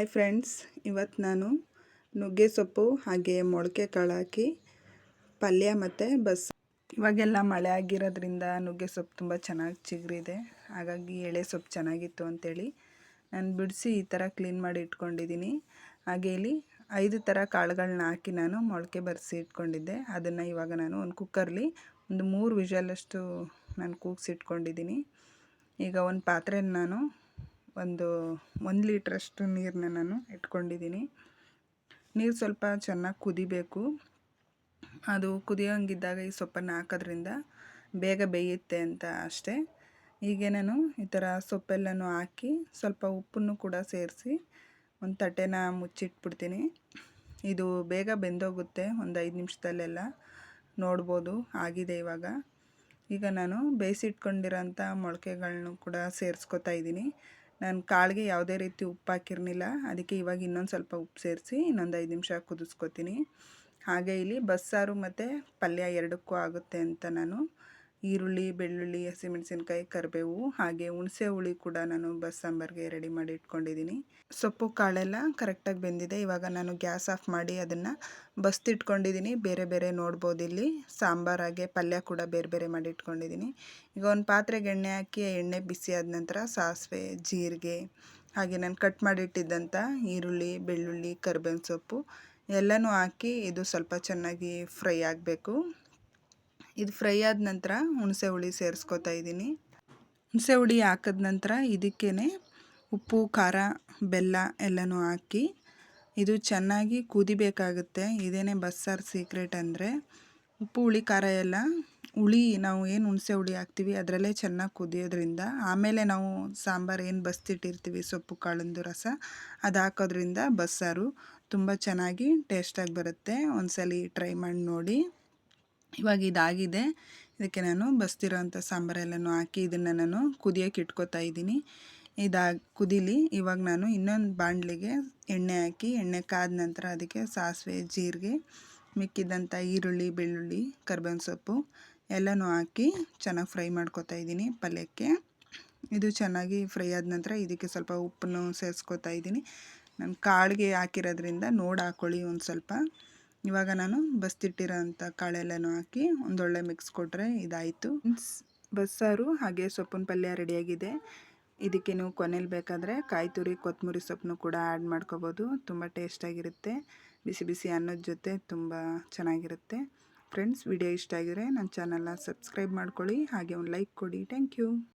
Hi friends ಇವತ್ತು ನಾನು ನುಗ್ಗೆ ಸೊಪ್ಪು ಹಾಗೆ ಮೊಳಕೆ ಕಾಳು ಹಾಕಿ ಪಲ್ಯ ಮತ್ತು ಬಸ್ ಇವಾಗೆಲ್ಲ ಮಳೆ ಆಗಿರೋದ್ರಿಂದ ನುಗ್ಗೆ ಸೊಪ್ಪು ತುಂಬ ಚೆನ್ನಾಗಿ ಚಿಗುರಿದೆ. ಹಾಗಾಗಿ ಎಳೆ ಸೊಪ್ಪು ಚೆನ್ನಾಗಿತ್ತು ಅಂಥೇಳಿ ನಾನು ಬಿಡಿಸಿ ಈ ಥರ ಕ್ಲೀನ್ ಮಾಡಿ ಇಟ್ಕೊಂಡಿದ್ದೀನಿ ಹಾಗೆ ಇಲ್ಲಿ ಐದು ಥರ ಕಾಳುಗಳನ್ನ ಹಾಕಿ ನಾನು ಮೊಳಕೆ ಬರೆಸಿ ಇಟ್ಕೊಂಡಿದ್ದೆ. ಅದನ್ನು ಇವಾಗ ನಾನು ಒಂದು ಕುಕ್ಕರ್ಲಿ ಒಂದು ಮೂರು ವಿಷಲಷ್ಟು ನಾನು ಕೂಗಿಸಿಟ್ಕೊಂಡಿದ್ದೀನಿ ಈಗ ಒಂದು ಪಾತ್ರೆನ ನಾನು ಒಂದು ಒಂದು ಲೀಟ್ರಷ್ಟು ನೀರನ್ನ ನಾನು ಇಟ್ಕೊಂಡಿದ್ದೀನಿ. ನೀರು ಸ್ವಲ್ಪ ಚೆನ್ನಾಗಿ ಕುದಿಬೇಕು. ಅದು ಕುದಿಯೋಂಗಿದ್ದಾಗ ಈ ಸೊಪ್ಪನ್ನು ಹಾಕೋದ್ರಿಂದ ಬೇಗ ಬೇಯುತ್ತೆ ಅಂತ ಅಷ್ಟೇ. ಹೀಗೆ ನಾನು ಈ ಥರ ಸೊಪ್ಪೆಲ್ಲನೂ ಹಾಕಿ ಸ್ವಲ್ಪ ಉಪ್ಪನ್ನು ಕೂಡ ಸೇರಿಸಿ ಒಂದು ತಟ್ಟೆನ ಮುಚ್ಚಿಟ್ಬಿಡ್ತೀನಿ. ಇದು ಬೇಗ ಬೆಂದೋಗುತ್ತೆ, ಒಂದು ಐದು ನಿಮಿಷದಲ್ಲೆಲ್ಲ ನೋಡ್ಬೋದು, ಆಗಿದೆ ಇವಾಗ. ಈಗ ನಾನು ಬೇಯಿಸಿಟ್ಕೊಂಡಿರೋಂಥ ಮೊಳಕೆಗಳನ್ನು ಕೂಡ ಸೇರಿಸ್ಕೊತಾ ಇದ್ದೀನಿ. ನಾನು ಕಾಳಿಗೆ ಯಾವುದೇ ರೀತಿ ಉಪ್ಪು ಹಾಕಿರಲಿಲ್ಲ ಅದಕ್ಕೆ ಇವಾಗ ಇನ್ನೊಂದು ಸ್ವಲ್ಪ ಉಪ್ಪು ಸೇರಿಸಿ ಇನ್ನೊಂದು ಐದು ನಿಮಿಷ ಕುದಿಸ್ಕೊತೀನಿ. ಹಾಗೆ ಇಲ್ಲಿ ಬಸ್ಸಾರು ಮತ್ತು ಪಲ್ಯ ಎರಡಕ್ಕೂ ಆಗುತ್ತೆ ಅಂತ ನಾನು ಈರುಳ್ಳಿ, ಬೆಳ್ಳುಳ್ಳಿ, ಹಸಿಮೆಣಸಿನ್ಕಾಯಿ, ಕರಿಬೇವು, ಹಾಗೆ ಹುಣಸೆ ಹುಳಿ ಕೂಡ ನಾನು ಬಸ್ ಸಾಂಬಾರಿಗೆ ರೆಡಿ ಮಾಡಿ ಇಟ್ಕೊಂಡಿದ್ದೀನಿ. ಸೊಪ್ಪು, ಕಾಳೆಲ್ಲ ಕರೆಕ್ಟಾಗಿ ಬೆಂದಿದೆ. ಇವಾಗ ನಾನು ಗ್ಯಾಸ್ ಆಫ್ ಮಾಡಿ ಅದನ್ನು ಬಸ್ತಿಟ್ಕೊಂಡಿದ್ದೀನಿ. ಬೇರೆ ಬೇರೆ ನೋಡ್ಬೋದು ಇಲ್ಲಿ. ಸಾಂಬಾರಾಗೆ ಪಲ್ಯ ಕೂಡ ಬೇರೆ ಬೇರೆ ಮಾಡಿ ಇಟ್ಕೊಂಡಿದ್ದೀನಿ. ಈಗ ಒಂದು ಪಾತ್ರೆಗೆ ಎಣ್ಣೆ ಹಾಕಿ, ಎಣ್ಣೆ ಬಿಸಿ ಆದ ನಂತರ ಸಾಸಿವೆ, ಜೀರಿಗೆ, ಹಾಗೆ ನಾನು ಕಟ್ ಮಾಡಿಟ್ಟಿದ್ದಂಥ ಈರುಳ್ಳಿ, ಬೆಳ್ಳುಳ್ಳಿ, ಕರ್ಬೇವಿನ ಸೊಪ್ಪು ಎಲ್ಲನೂ ಹಾಕಿ ಇದು ಸ್ವಲ್ಪ ಚೆನ್ನಾಗಿ ಫ್ರೈ ಆಗಬೇಕು. ಇದು ಫ್ರೈ ಆದ ನಂತರ ಹುಣಸೆ ಹುಳಿ ಸೇರಿಸ್ಕೊತಾ ಇದ್ದೀನಿ. ಹುಣಸೆ ಹುಳಿ ಹಾಕಿದ ನಂತರ ಇದಕ್ಕೇ ಉಪ್ಪು, ಖಾರ, ಬೆಲ್ಲ ಎಲ್ಲನೂ ಹಾಕಿ ಇದು ಚೆನ್ನಾಗಿ ಕುದಿಬೇಕಾಗುತ್ತೆ. ಇದೇನೇ ಬಸ್ಸಾರು ಸೀಕ್ರೆಟ್ ಅಂದರೆ ಉಪ್ಪು, ಹುಳಿ, ಖಾರ ಎಲ್ಲ ಹುಳಿ ನಾವು ಏನು ಹುಣಸೆ ಹುಳಿ ಹಾಕ್ತೀವಿ ಅದರಲ್ಲೇ ಚೆನ್ನಾಗಿ ಕುದಿಯೋದ್ರಿಂದ ಆಮೇಲೆ ನಾವು ಸಾಂಬಾರು ಏನು ಬಸ್ತಿಟ್ಟಿರ್ತೀವಿ ಸೊಪ್ಪು, ಕಾಳಿಂದು, ರಸ ಅದು ಹಾಕೋದ್ರಿಂದ ಬಸ್ಸಾರು ತುಂಬ ಚೆನ್ನಾಗಿ ಟೇಸ್ಟಾಗಿ ಬರುತ್ತೆ. ಒಂದ್ಸಲಿ ಟ್ರೈ ಮಾಡಿ ನೋಡಿ. ಇವಾಗ ಇದಾಗಿದೆ. ಇದಕ್ಕೆ ನಾನು ಬಸ್ತಿರೋಂಥ ಸಾಂಬಾರೆಲ್ಲನೂ ಹಾಕಿ ಇದನ್ನು ನಾನು ಕುದಿಯೋಕೆ ಇಟ್ಕೊತಾ ಇದ್ದೀನಿ. ಇದಾಗಿ ಕುದೀಲಿ. ಇವಾಗ ನಾನು ಇನ್ನೊಂದು ಬಾಣಲೆಗೆ ಎಣ್ಣೆ ಹಾಕಿ, ಎಣ್ಣೆ ಕಾದ ನಂತರ ಅದಕ್ಕೆ ಸಾಸಿವೆ, ಜೀರಿಗೆ, ಮಿಕ್ಕಿದಂಥ ಈರುಳ್ಳಿ, ಬೆಳ್ಳುಳ್ಳಿ, ಕರ್ಬೇವಿನ ಸೊಪ್ಪು ಎಲ್ಲನೂ ಹಾಕಿ ಚೆನ್ನಾಗಿ ಫ್ರೈ ಮಾಡ್ಕೊತಾ ಇದ್ದೀನಿ ಪಲ್ಯಕ್ಕೆ. ಇದು ಚೆನ್ನಾಗಿ ಫ್ರೈ ಆದ ನಂತರ ಇದಕ್ಕೆ ಸ್ವಲ್ಪ ಉಪ್ಪನ್ನು ಸೇರಿಸ್ಕೊತಾ ಇದ್ದೀನಿ. ನಾನು ಕಾಳಿಗೆ ಹಾಕಿರೋದ್ರಿಂದ ನೋಡಿ ಹಾಕ್ಕೊಳ್ಳಿ ಒಂದು ಸ್ವಲ್ಪ. ಇವಾಗ ನಾನು ಬಸ್ತಿಟ್ಟಿರೋಂಥ ಕಾಳೆಲ್ಲನೂ ಹಾಕಿ ಒಂದೊಳ್ಳೆ ಮಿಕ್ಸ್ ಕೊಟ್ಟರೆ ಇದಾಯಿತು. ಬಸ್ಸಾರು ಹಾಗೆ ಸೊಪ್ಪಿನ ಪಲ್ಯ ರೆಡಿಯಾಗಿದೆ. ಇದಕ್ಕೆ ನೀವು ಕೊನೆಯಲ್ಲಿ ಬೇಕಾದರೆ ಕಾಯಿ ತುರಿ ಕೊತ್ತಂಬರಿ ಸೊಪ್ಪನ್ನು ಕೂಡ ಆ್ಯಡ್ ಮಾಡ್ಕೋಬೋದು. ತುಂಬ ಟೇಸ್ಟಾಗಿರುತ್ತೆ. ಬಿಸಿ ಬಿಸಿ ಅನ್ನದ ಜೊತೆ ತುಂಬ ಚೆನ್ನಾಗಿರುತ್ತೆ. ಫ್ರೆಂಡ್ಸ್ ವಿಡಿಯೋ ಇಷ್ಟ ಆಗಿದ್ರೆ ನನ್ನ ಚಾನಲ್ನ ಸಬ್ಸ್ಕ್ರೈಬ್ ಮಾಡ್ಕೊಳ್ಳಿ. ಹಾಗೆ ಒಂದು ಲೈಕ್ ಕೊಡಿ. Thank you